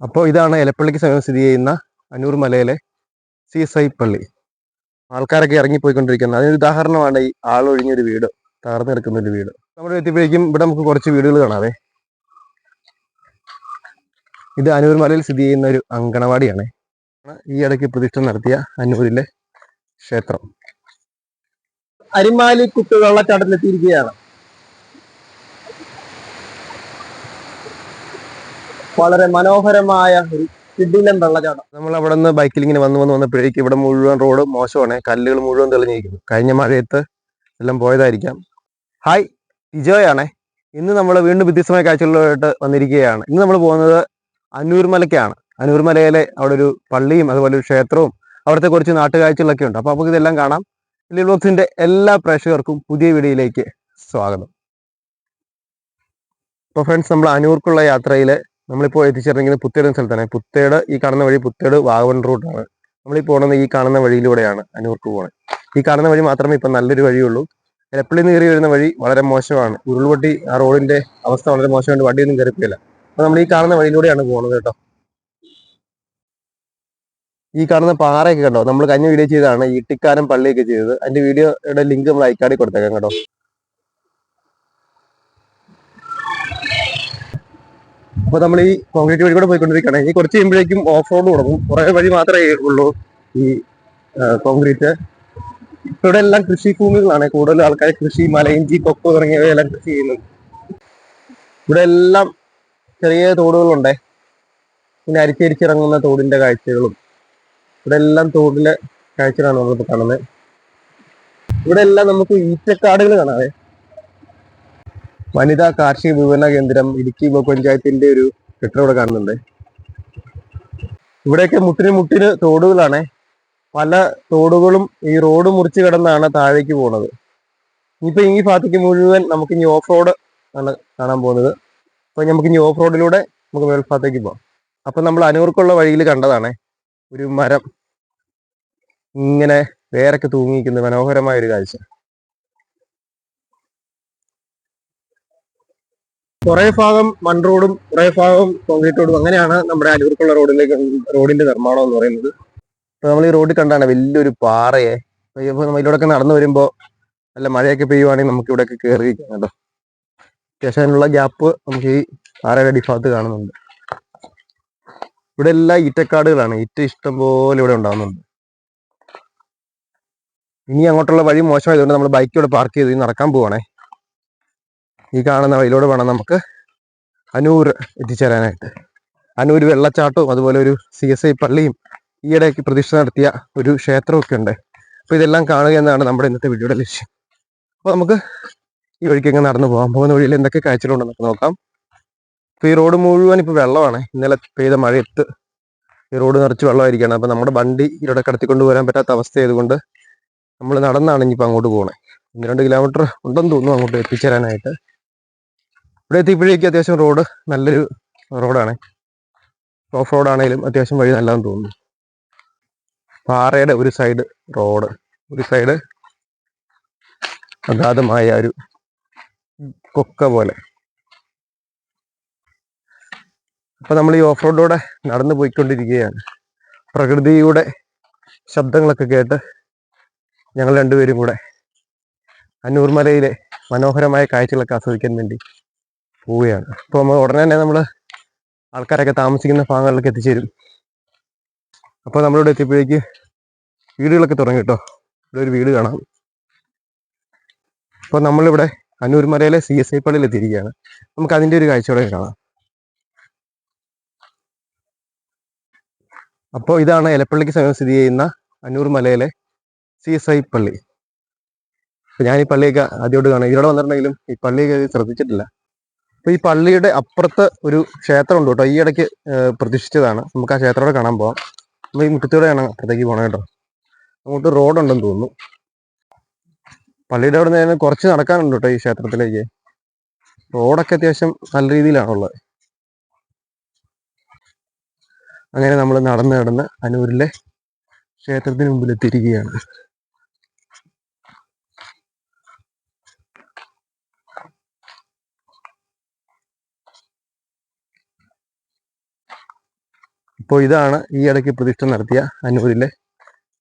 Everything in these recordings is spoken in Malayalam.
അപ്പോൾ ഇതാണ് എലപ്പള്ളിക്ക് സമീപം സ്ഥിതി ചെയ്യുന്ന അന്നൂർ മലയിലെ സി എസ് ഐ പള്ളി. ആൾക്കാരൊക്കെ ഇറങ്ങിപ്പോയിക്കൊണ്ടിരിക്കുന്നത് അതിന് ഉദാഹരണമാണ് ഈ ആളൊഴിഞ്ഞൊരു വീട് തകർന്നു കിടക്കുന്ന ഒരു വീട്. നമ്മൾ എത്തിയപ്പോഴേക്കും ഇവിടെ നമുക്ക് കുറച്ച് വീടുകൾ കാണാവേ. ഇത് അന്നൂർ മലയിൽ സ്ഥിതി ചെയ്യുന്ന ഒരു അങ്കണവാടിയാണ്. ഈ ഇടയ്ക്ക് പ്രതിഷ്ഠ നടത്തിയ അന്നൂരിലെ ക്ഷേത്രം. അരിമാലി കുത്ത് വെള്ളച്ചാട്ടത്തിലെത്തിയിരിക്കുകയാണ് വളരെ മനോഹരമായ ഒരു കിടിലൻ വെള്ളച്ചാട്ടം. നമ്മൾ അവിടെ നിന്ന് ബൈക്കിൽ ഇങ്ങനെ വന്ന് വന്ന് വന്നപ്പോഴേക്കും ഇവിടെ മുഴുവൻ റോഡ് മോശമാണ്. കല്ലുകൾ മുഴുവൻ തെളിഞ്ഞിരിക്കുന്നു. കഴിഞ്ഞ മഴയത്ത് എല്ലാം പോയതായിരിക്കാം. ഹായ് ഇജോയാണേ ഇന്ന് നമ്മൾ വീണ്ടും വ്യത്യസ്തമായ കാഴ്ചകളിലോട്ട് വന്നിരിക്കുകയാണ്. ഇന്ന് നമ്മൾ പോകുന്നത് അന്നൂർമലയ്ക്കാണ് അന്നൂർമലയിലെ അന്നൂർ മലയിലെ അവിടെ ഒരു പള്ളിയും അതുപോലെ ഒരു ക്ഷേത്രവും അവിടുത്തെ കുറച്ച് നാട്ടുകാഴ്ചകളൊക്കെ ഉണ്ട്. അപ്പോൾ നമുക്ക് ഇതെല്ലാം കാണാം. ലിൽ എല്ലാ പ്രേക്ഷകർക്കും പുതിയ വീഡിയോയിലേക്ക് സ്വാഗതം. അപ്പോൾ ഫ്രണ്ട്സ് നമ്മൾ അനൂർക്കുള്ള യാത്രയിൽ നമ്മളിപ്പോൾ എത്തിച്ചേർന്നിരിക്കുന്നത് പുത്തേട് സ്ഥലത്താണ്. പുത്തേട് ഈ കാണുന്ന വഴി പുത്തേട് വാഗവൺ റൂട്ടാണ് നമ്മളീ പോകുന്നത് ഈ കാണുന്ന വഴിയിലൂടെയാണ് അനൂർക്ക് പോകുന്നത് ഈ കാണുന്ന വഴി മാത്രമേ ഇപ്പം നല്ലൊരു വഴിയുള്ളൂ. എലപ്പള്ളി നിന്ന് കയറി വരുന്ന വഴി വളരെ മോശമാണ്. ഉരുൾപൊട്ടി ആ റോഡിന്റെ അവസ്ഥ വളരെ മോശമായിട്ട് വണ്ടിയൊന്നും കയറിപ്പില്ല അപ്പൊ നമ്മൾ ഈ കാണുന്ന വഴിയിലൂടെയാണ് പോകുന്നത് കേട്ടോ. ഈ കാണുന്ന പാറയൊക്കെ കണ്ടോ? നമ്മൾ കഴിഞ്ഞ വീഡിയോ ചെയ്തതാണ് ഈട്ടിക്കാനം പള്ളിയൊക്കെ ചെയ്തത്. അതിന്റെ വീഡിയോയുടെ ലിങ്ക് നമ്മൾ അയക്കാടി കൊടുത്തേക്കാം കേട്ടോ. അപ്പൊ നമ്മൾ ഈ കോൺക്രീറ്റ് വഴി കൂടെ പോയിക്കൊണ്ടിരിക്കുകയാണ് ഇനി കുറച്ച് കഴിയുമ്പോഴേക്കും ഓഫ് റോഡ് തുടങ്ങും. കുറെ വഴി മാത്രമേ ഉള്ളൂ ഈ കോൺക്രീറ്റ് ഇവിടെ എല്ലാം കൃഷി ഭൂമികളാണ് കൂടുതൽ ആൾക്കാർ കൃഷി മലയിഞ്ചി കൊക്കോ തുടങ്ങിയവയെല്ലാം കൃഷി ചെയ്യുന്നത് ഇവിടെ എല്ലാം ചെറിയ തോടുകളുണ്ട്. പിന്നെ അരിച്ചരിച്ചിറങ്ങുന്ന തോടിന്റെ കാഴ്ചകളും. ഇവിടെ എല്ലാം തോടിലെ കാഴ്ചകളാണ് നമ്മളിപ്പോ കാണുന്നത്. ഇവിടെ എല്ലാം നമുക്ക് ഈറ്റക്കാടുകൾ കാണാവേ. വനിതാ കാർഷിക വിപണന കേന്ദ്രം ഇടുക്കി ബ്ലോക്ക് പഞ്ചായത്തിന്റെ ഒരു കെട്ടിടം ഇവിടെ കാണുന്നുണ്ട്. ഇവിടെയൊക്കെ മുട്ടിന് മുട്ടിന് തോടുകളാണ്. പല തോടുകളും ഈ റോഡ് മുറിച്ച് കിടന്നാണ് താഴേക്ക് പോണത്. ഇനിയിപ്പോ ഈ ഭാഗത്തേക്ക് മുഴുവൻ നമുക്ക് ഇനി ഓഫ് റോഡ് ആണ് കാണാൻ പോകുന്നത്. അപ്പൊ നമുക്ക് ഇനി ഓഫ് റോഡിലൂടെ നമുക്ക് മേൽഭാഗത്തേക്ക് പോവാം അപ്പൊ നമ്മൾ അനൂർക്കുള്ള വഴിയിൽ കണ്ടതാണ് ഒരു മരം. ഇങ്ങനെ വേരൊക്കെ തൂങ്ങിയിരിക്കുന്ന. മനോഹരമായ ഒരു കാഴ്ച. കുറെ ഭാഗം മൺ റോഡും കുറെ ഭാഗം കോൺക്രീറ്റ് റോഡും അങ്ങനെയാണ് നമ്മുടെ അലൂർക്കുള്ള റോഡിലേക്ക് റോഡിന്റെ നിർമ്മാണം എന്ന് പറയുന്നത്. നമ്മൾ ഈ റോഡിൽ കണ്ടാണ് വലിയൊരു പാറയെ. ഇപ്പൊ നമ്മൾ ഇതിലൂടെ നടന്നു വരുമ്പോ നല്ല മഴയൊക്കെ പെയ്യുവാണെങ്കിൽ നമുക്ക് ഇവിടെയൊക്കെ കയറി കേട്ടോ. അത്യാവശ്യം അതിനുള്ള ഗ്യാപ്പ് നമുക്ക് ഈ പാറയുടെ അടിഭാഗത്ത് കാണുന്നുണ്ട്. ഇവിടെ എല്ലാം ഈറ്റക്കാടുകളാണ്. ഈറ്റ ഇഷ്ടം പോലെ ഇവിടെ ഉണ്ടാകുന്നുണ്ട് ഇനി അങ്ങോട്ടുള്ള വഴി മോശമായതുകൊണ്ട് നമ്മൾ ബൈക്ക് ഇവിടെ പാർക്ക് ചെയ്ത് നടക്കാൻ പോവാണേ. ഈ കാണുന്ന വഴിയിലൂടെ വേണം നമുക്ക് അനൂർ എത്തിച്ചേരാനായിട്ട്. അനൂർ വെള്ളച്ചാട്ടവും അതുപോലെ ഒരു സി എസ് ഐ പള്ളിയും ഈയിടയ്ക്ക് പ്രതിഷ്ഠ നടത്തിയ ഒരു ക്ഷേത്രമൊക്കെ ഉണ്ട്. അപ്പൊ ഇതെല്ലാം കാണുക എന്നാണ് നമ്മുടെ ഇന്നത്തെ വീഡിയോയുടെ ലക്ഷ്യം. അപ്പോൾ നമുക്ക് ഈ വഴിക്ക് എങ്ങനെ നടന്നു പോകാം. പോകുന്ന വഴിയിൽ എന്തൊക്കെ കാഴ്ചകളുണ്ടെന്ന് നമുക്ക് നോക്കാം. അപ്പോൾ ഈ റോഡ് മുഴുവൻ ഇപ്പോൾ വെള്ളമാണ്. ഇന്നലെ പെയ്ത മഴയത്ത് ഈ റോഡ് നിറച്ച് വെള്ളമായിരിക്കണം അപ്പോൾ നമ്മുടെ വണ്ടി ഇവിടെ കടത്തിക്കൊണ്ട് വരാൻ പറ്റാത്ത അവസ്ഥ ആയതുകൊണ്ട് നമ്മൾ നടന്നാണ് ഇനിയിപ്പോൾ അങ്ങോട്ട് പോകണേ ഒന്ന് രണ്ട് കിലോമീറ്റർ ഉണ്ടെന്ന് തോന്നുന്നു അങ്ങോട്ട് എത്തിച്ചേരാനായിട്ട്. ഇവിടെ എത്തിയപ്പോഴേക്കും അത്യാവശ്യം റോഡ് നല്ലൊരു റോഡാണ്. ഓഫ് റോഡാണേലും അത്യാവശ്യം വഴി നല്ലതെന്ന് തോന്നുന്നു. പാറയുടെ ഒരു സൈഡ് റോഡ് ഒരു സൈഡ് അഗാധമായ ഒരു കൊക്ക പോലെ. അപ്പൊ നമ്മൾ ഈ ഓഫ് റോഡിലൂടെ നടന്നു പോയിക്കൊണ്ടിരിക്കുകയാണ്. പ്രകൃതിയുടെ ശബ്ദങ്ങളൊക്കെ കേട്ട് ഞങ്ങൾ രണ്ടുപേരും കൂടെ അന്നൂർമലയിലെ മനോഹരമായ കാഴ്ചകളൊക്കെ ആസ്വദിക്കാൻ വേണ്ടി പോവുകയാണ്. അപ്പോൾ നമ്മൾ ഉടനെ തന്നെ നമ്മൾ ആൾക്കാരൊക്കെ താമസിക്കുന്ന ഭാഗങ്ങളിലൊക്കെ എത്തിച്ചേരും. അപ്പോൾ നമ്മളിവിടെ എത്തിയപ്പോഴേക്ക് വീടുകളൊക്കെ തുടങ്ങി കേട്ടോ ഇവിടെ ഒരു വീട് കാണാം. അപ്പോൾ നമ്മളിവിടെ അന്നൂർമലയിലെ സി എസ് ഐ പള്ളിയിൽ എത്തിയിരിക്കുകയാണ്. നമുക്ക് അതിന്റെ ഒരു കാഴ്ചയോടെ കാണാം. അപ്പോൾ ഇതാണ് എലപ്പള്ളിക്ക് സമീപം സ്ഥിതി ചെയ്യുന്ന അന്നൂർ മലയിലെ സി എസ് ഐ പള്ളി. ഞാൻ ഈ പള്ളിയൊക്കെ ആദ്യമായിട്ട് കാണാം ഇതിലൂടെ വന്നിട്ടുണ്ടെങ്കിലും ഈ പള്ളിയൊക്കെ ശ്രദ്ധിച്ചിട്ടില്ല. അപ്പൊ ഈ പള്ളിയുടെ അപ്പുറത്ത് ഒരു ക്ഷേത്രം ഉണ്ട് കേട്ടോ. ഈ ഇടയ്ക്ക് പ്രതിഷ്ഠിച്ചതാണ്. നമുക്ക് ആ ക്ഷേത്രത്തോടെ കാണാൻ പോകാം നമ്മൾ ഈ മുറ്റത്തൂടെയാണ് അപ്പുറത്തേക്ക് പോകണം കേട്ടോ. അങ്ങോട്ട് റോഡുണ്ടെന്ന് തോന്നുന്നു. പള്ളിയുടെ അവിടെ നിന്ന് കുറച്ച് നടക്കാനുണ്ട് കേട്ടോ ഈ ക്ഷേത്രത്തിലേക്ക്. റോഡൊക്കെ അത്യാവശ്യം നല്ല രീതിയിലാണുള്ളത് അങ്ങനെ നമ്മൾ നടന്ന് നടന്ന് അനൂരിലെ ക്ഷേത്രത്തിന് മുമ്പിൽ ഇപ്പോൾ ഇതാണ് ഈ ഇടയ്ക്ക് പ്രതിഷ്ഠ നടത്തിയ അന്നൂരിലെ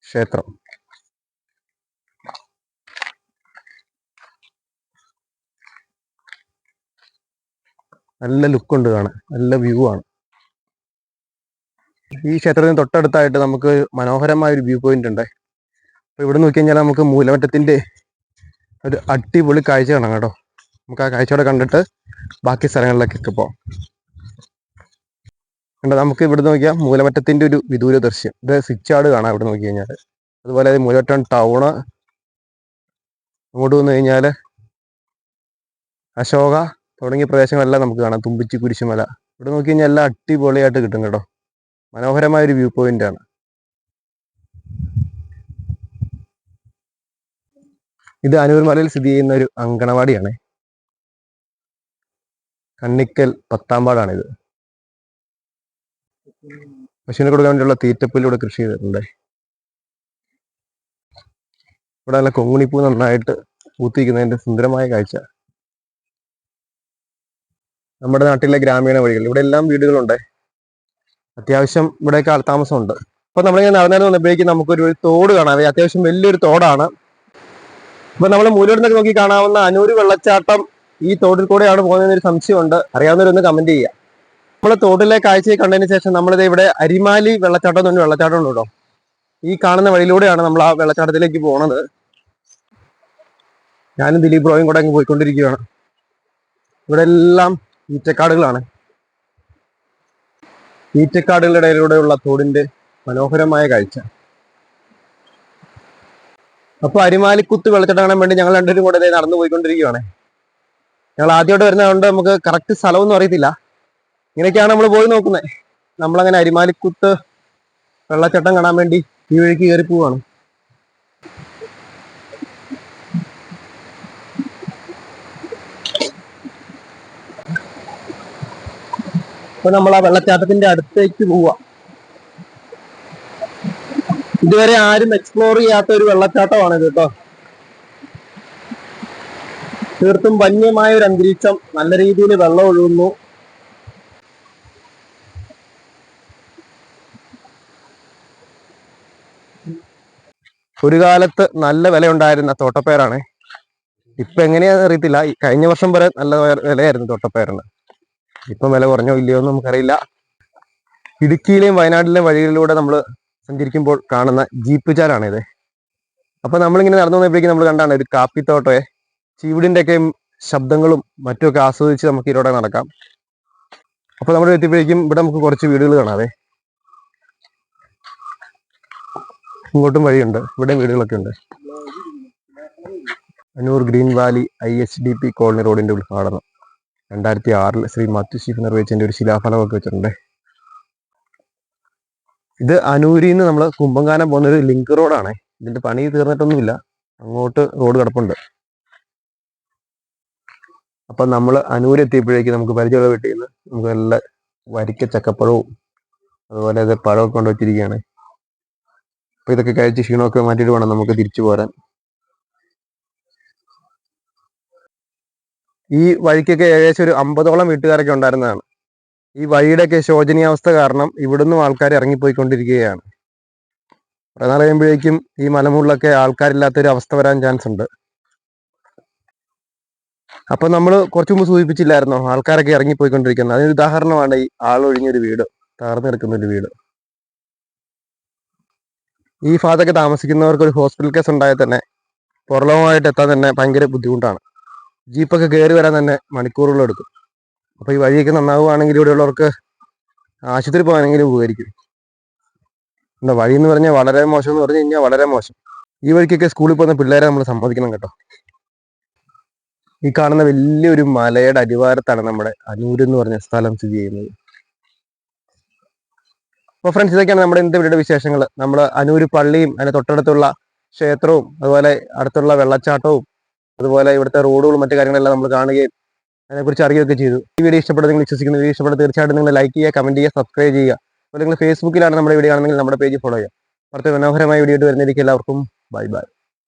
ക്ഷേത്രം. നല്ല ലുക്കുണ്ട് കാണാൻ. നല്ല വ്യൂ ആണ്. ഈ ക്ഷേത്രത്തിന് തൊട്ടടുത്തായിട്ട് നമുക്ക് മനോഹരമായ ഒരു വ്യൂ പോയിന്റ് ഉണ്ട്. അപ്പോൾ ഇവിടെ നോക്കി കഴിഞ്ഞാൽ നമുക്ക് മൂലമറ്റത്തിന്റെ ഒരു അടിപൊളി കാഴ്ച കാണാം കേട്ടോ. നമുക്ക് ആ കാഴ്ചയോടെ കണ്ടിട്ട് ബാക്കി സ്ഥലങ്ങളിലേക്കൊക്കെ പോവാം കണ്ടോ നമുക്ക് ഇവിടെ നോക്കിയാൽ മൂലമറ്റത്തിന്റെ ഒരു വിദൂര ദൃശ്യം ഇത് സിച്ചാട് കാണാം ഇവിടെ നോക്കി കഴിഞ്ഞാൽ അതുപോലെ മൂലമറ്റം ടൗണ്. അങ്ങോട്ട് വന്നു കഴിഞ്ഞാൽ അശോക തുടങ്ങിയ പ്രദേശങ്ങളെല്ലാം നമുക്ക് കാണാം. തുമ്പിച്ചി കുരിശുമല. ഇവിടെ നോക്കി കഴിഞ്ഞാൽ എല്ലാം അടിപൊളിയായിട്ട് കിട്ടും കേട്ടോ. മനോഹരമായ ഒരു വ്യൂ പോയിന്റ് ആണ്. ഇത് അനൂർമലയിൽ സ്ഥിതി ചെയ്യുന്ന ഒരു അങ്കണവാടിയാണ്. കണ്ണിക്കൽ പത്താംപാടാണ് ഇത് പശുവിനെ കൊടുക്കാൻ വേണ്ടിയുള്ള തീറ്റപ്പുല്ലിവിടെ കൃഷി ചെയ്തിട്ടുണ്ട്. ഇവിടെ നല്ല കൊങ്ങുണിപ്പൂ നന്നായിട്ട് പൂത്തിരിക്കുന്നതിന്റെ സുന്ദരമായ കാഴ്ച. നമ്മുടെ നാട്ടിലെ ഗ്രാമീണ വഴികൾ. ഇവിടെ എല്ലാം വീടുകളുണ്ട്. അത്യാവശ്യം ഇവിടെ കാലതാമസമുണ്ട് അപ്പൊ നമ്മളിങ്ങനെ നടന്നു വന്നപ്പോഴേക്കും നമുക്കൊരു തോട് കാണാം. അത്യാവശ്യം വലിയൊരു തോടാണ്. അപ്പൊ നമ്മൾ മൂലൂരിൽ നോക്കി കാണാവുന്ന അനൂര് വെള്ളച്ചാട്ടം ഈ തോട്ടിൽ കൂടെയാണ് പോകുന്നതിന് സംശയമുണ്ട്. അറിയാവുന്നവരൊന്ന് കമന്റ് ചെയ്യുക നമ്മൾ തോട്ടിലെ കാഴ്ചയെ കണ്ടതിന് ശേഷം നമ്മളിത് ഇവിടെ അരിമാലി വെള്ളച്ചാട്ടം എന്ന് വെള്ളച്ചാട്ടം ഉണ്ട് കേട്ടോ ഈ കാണുന്ന വഴിയിലൂടെയാണ് നമ്മൾ ആ വെള്ളച്ചാട്ടത്തിലേക്ക് പോണത്. ഞാനും ദിലീപ് ബ്രോയും കൂടെ അങ്ങ് പോയിക്കൊണ്ടിരിക്കുകയാണ്. ഇവിടെ എല്ലാം ഈറ്റക്കാടുകളാണ്. ഈറ്റക്കാടുകളുടെ ഇടയിലൂടെയുള്ള തോടിന്റെ മനോഹരമായ കാഴ്ച. അപ്പൊ അരിമാലിക്കുത്ത് വെള്ളച്ചാട്ടം കാണാൻ വേണ്ടി ഞങ്ങൾ രണ്ടുപേരും കൂടെ നടന്നു പോയിക്കൊണ്ടിരിക്കുകയാണ്. ഞങ്ങൾ ആദ്യമായിട്ട് വരുന്നതുകൊണ്ട് നമുക്ക് കറക്റ്റ് സ്ഥലമൊന്നും അറിയത്തില്ല. ഇങ്ങനെയൊക്കെയാണ് നമ്മൾ പോയി നോക്കുന്നത്. നമ്മളങ്ങനെ അരിമാലിക്കുത്ത് വെള്ളച്ചട്ടം കാണാൻ വേണ്ടി ഈ വഴിക്ക് കയറി പോവാണ്. ഇപ്പൊ നമ്മൾ ആ വെള്ളച്ചാട്ടത്തിന്റെ അടുത്തേക്ക് പോവാ. ഇതുവരെ ആരും എക്സ്പ്ലോർ ചെയ്യാത്ത ഒരു വെള്ളച്ചാട്ടമാണ് ഇത് കേട്ടോ. തീർത്തും വന്യമായ ഒരു അന്തരീക്ഷം നല്ല രീതിയിൽ വെള്ളം ഒഴുകുന്നു. ഒരു കാലത്ത് നല്ല വിലയുണ്ടായിരുന്ന തോട്ടപ്പയറാണ്. ഇപ്പൊ എങ്ങനെയാന്ന് അറിയത്തില്ല. കഴിഞ്ഞ വർഷം വരെ നല്ല വിലയായിരുന്നു തോട്ടപ്പയറിന്. ഇപ്പൊ വില കുറഞ്ഞോ ഇല്ലയോ എന്ന് നമുക്കറിയില്ല. ഇടുക്കിയിലെയും വയനാട്ടിലെയും വഴികളിലൂടെ നമ്മൾ സഞ്ചരിക്കുമ്പോൾ കാണുന്ന ജീപ്പ് ചാലാണിത്. അപ്പൊ നമ്മളിങ്ങനെ നടന്നു വന്നപ്പോഴേക്കും നമ്മൾ കണ്ടാണ് ഒരു കാപ്പിത്തോട്ടയെ ചീവിടിന്റെ ഒക്കെ ശബ്ദങ്ങളും മറ്റുമൊക്കെ ആസ്വദിച്ച് നമുക്ക് ഇതിലൂടെ നടക്കാം. അപ്പൊ നമ്മൾ എത്തിയപ്പോഴേക്കും ഇവിടെ നമുക്ക് കുറച്ച് വീടുകൾ കാണാതെ ഇങ്ങോട്ടും വഴിയുണ്ട്. ഇവിടെ വീടുകളൊക്കെ ഉണ്ട്. Annur green valley I H D P colony റോഡിന്റെ ഉദ്ഘാടനം. രണ്ടായിരത്തി ആറിൽ ശ്രീ മാത്യു ശീഫ് നിർവഹിച്ചതിന്റെ ഒരു ശിലാഫലമൊക്കെ വെച്ചിട്ടുണ്ട്. ഇത് അനൂരിൽ നിന്ന് നമ്മൾ കുമ്പങ്കാനം പോകുന്ന ഒരു ലിങ്ക് റോഡാണ്. ഇതിന്റെ പണി തീർന്നിട്ടൊന്നുമില്ല. അങ്ങോട്ട് റോഡ് കിടപ്പുണ്ട്. അപ്പൊ നമ്മൾ അനൂര് എത്തിയപ്പോഴേക്കും നമുക്ക് പരിചയമുള്ള വീട്ടിൽ നിന്ന് നമുക്ക് നല്ല വരിക്ക ചക്കപ്പഴവും അതുപോലെ അത് പഴമൊക്കെ കൊണ്ടുവച്ചിരിക്കുകയാണ്. അപ്പൊ ഇതൊക്കെ കഴിച്ച് ക്ഷീണമൊക്കെ മാറ്റിയിട്ട് വേണം നമുക്ക് തിരിച്ചു പോരാൻ. ഈ വഴിക്കൊക്കെ ഏകദേശം ഒരു അമ്പതോളം വീട്ടുകാരൊക്കെ ഉണ്ടായിരുന്നതാണ്. ഈ വഴിയുടെയൊക്കെ ശോചനീയാവസ്ഥ കാരണം ഇവിടുന്ന് ആൾക്കാർ ഇറങ്ങിപ്പോയിക്കൊണ്ടിരിക്കുകയാണ്. കുറെ കഴിയുമ്പോഴേക്കും ഈ മലമുകളിലൊക്കെ ആൾക്കാരില്ലാത്തൊരു അവസ്ഥ വരാൻ ചാൻസ് ഉണ്ട്. അപ്പൊ നമ്മൾ കുറച്ചു മുമ്പ് സൂചിപ്പിച്ചില്ലായിരുന്നോ? ആൾക്കാരൊക്കെ ഇറങ്ങിപ്പോയിക്കൊണ്ടിരിക്കുന്നത് അതിന് ഉദാഹരണമാണ് ഈ ആളൊഴിഞ്ഞൊരു വീട് തകർന്നു കിടക്കുന്ന ഒരു വീട്. ഈ ഭാഗത്തൊക്കെ താമസിക്കുന്നവർക്ക് ഒരു ഹോസ്പിറ്റൽ കേസ് ഉണ്ടായാൽ തന്നെ പുറലോകമായിട്ട് എത്താൻ തന്നെ ഭയങ്കര ബുദ്ധിമുട്ടാണ്. ജീപ്പൊക്കെ കയറി വരാൻ തന്നെ മണിക്കൂറുകൾ എടുക്കും. അപ്പോൾ ഈ വഴിയൊക്കെ നന്നാവുകയാണെങ്കിൽ ഇവിടെയുള്ളവർക്ക് ആശുപത്രി പോകാനെങ്കിലും ഉപകരിക്കും. എന്താ വഴി എന്ന് പറഞ്ഞാൽ വളരെ മോശം എന്ന് പറഞ്ഞു കഴിഞ്ഞാൽ വളരെ മോശം. ഈ വഴിക്കൊക്കെ സ്കൂളിൽ പോകുന്ന പിള്ളേരെ നമ്മൾ സമ്മതിക്കണം കേട്ടോ. ഈ കാണുന്ന വലിയൊരു മലയുടെ അടിവാരത്താണ് നമ്മുടെ അനൂര് എന്ന് പറഞ്ഞ സ്ഥലം സ്ഥിതി ചെയ്യുന്നത്. അപ്പോൾ ഫ്രണ്ട്സ് ഇതൊക്കെയാണ് നമ്മുടെ ഇന്നത്തെ വീഡിയോയുടെ വിശേഷങ്ങൾ നമ്മൾ അനൂര് പള്ളിയും അതിന് തൊട്ടടുത്തുള്ള ക്ഷേത്രവും അതുപോലെ അടുത്തുള്ള വെള്ളച്ചാട്ടവും അതുപോലെ ഇവിടുത്തെ റോഡുകളും മറ്റു കാര്യങ്ങളെല്ലാം നമ്മൾ കാണുകയും അതിനെക്കുറിച്ച് അറിയുകയൊക്കെ ചെയ്തു. ഈ വീഡിയോ ഇഷ്ടപ്പെടുന്ന നിങ്ങൾ വിശ്വസിക്കുന്ന. വീഡിയോ ഇഷ്ടപ്പെടുന്ന തീർച്ചയായിട്ടും നിങ്ങൾ ലൈക്ക് ചെയ്യുക കമന്റ് ചെയ്യുക സബ്സ്ക്രൈബ് ചെയ്യുക. അപ്പോൾ നിങ്ങൾ ഫേസ്ബുക്കിലാണ് നമ്മുടെ വീഡിയോ ആണെങ്കിൽ നമ്മുടെ പേജ് ഫോളോ ചെയ്യുക. അടുത്ത മനോഹരമായ വീഡിയോ ആയിട്ട് വരുന്നതിലേക്ക് എല്ലാവർക്കും. Bye bye